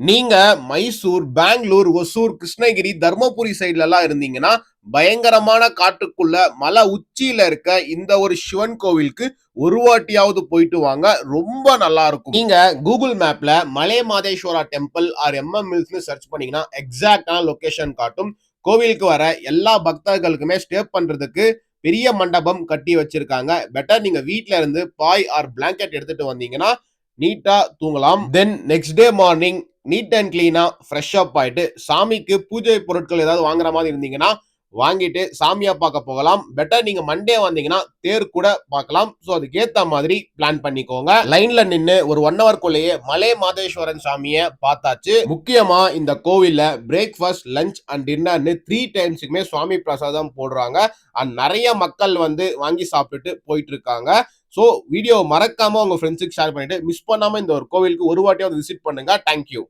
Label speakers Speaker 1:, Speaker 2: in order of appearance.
Speaker 1: நீங்க மைசூர், பெங்களூர், ஒசூர், கிருஷ்ணகிரி, தர்மபுரி சைட்ல எல்லாம் இருந்தீங்கன்னா, பயங்கரமான காட்டுக்குள்ள மலை உச்சியில இருக்க இந்த ஒரு சிவன் கோவிலுக்கு ஒரு வாட்டியாவது போயிட்டு வாங்க. ரொம்ப நல்லா இருக்கும். நீங்க கூகுள் மேப்ல Malai Madeshwara temple or MM. ஹில்ஸ்ன்னு சர்ச் பண்ணீங்கன்னா, எக்ஸாக்டான லொகேஷன் காட்டும். கோவிலுக்கு வர எல்லா பக்தர்களுக்குமே ஸ்டே பண்றதுக்கு பெரிய மண்டபம் கட்டி வச்சிருக்காங்க. பெட்டர் நீங்க வீட்ல இருந்து பாய் ஆர் பிளாங்கெட் எடுத்துட்டு வந்தீங்கன்னா, நீட்டா தூங்கலாம். Then next day morning neat and கிளீனாக ஃப்ரெஷ் அப் ஆயிட்டு, சாமிக்கு பூஜை பொருட்கள் ஏதாவது வாங்குற மாதிரி இருந்தீங்கன்னா, வாங்கிட்டு சாமியாக பார்க்க போகலாம். பெட்டர் நீங்க மண்டே வந்தீங்கன்னா, தேர் கூட பார்க்கலாம். ஸோ அதுக்கு ஏத்த மாதிரி பிளான் பண்ணிக்கோங்க. லைன்ல நின்று ஒரு ஒன் ஹவர்க்குள்ளேயே மலை மாதேஸ்வரன் சாமியை பார்த்தாச்சு. முக்கியமா இந்த கோவில்ல பிரேக்ஃபாஸ்ட், லஞ்ச் அண்ட் டின்னர்னு த்ரீ டைம்ஸுக்குமே சுவாமி பிரசாதம் போடுறாங்க. அண்ட் நிறைய மக்கள் வந்து வாங்கி சாப்பிட்டுட்டு போயிட்டு இருக்காங்க. ஸோ வீடியோ மறக்காம உங்க ஃப்ரெண்ட்ஸுக்கு ஷேர் பண்ணிட்டு, மிஸ் பண்ணாம இந்த ஒரு கோவிலுக்கு ஒரு வாட்டியாவது விசிட் பண்ணுங்க. Thank you.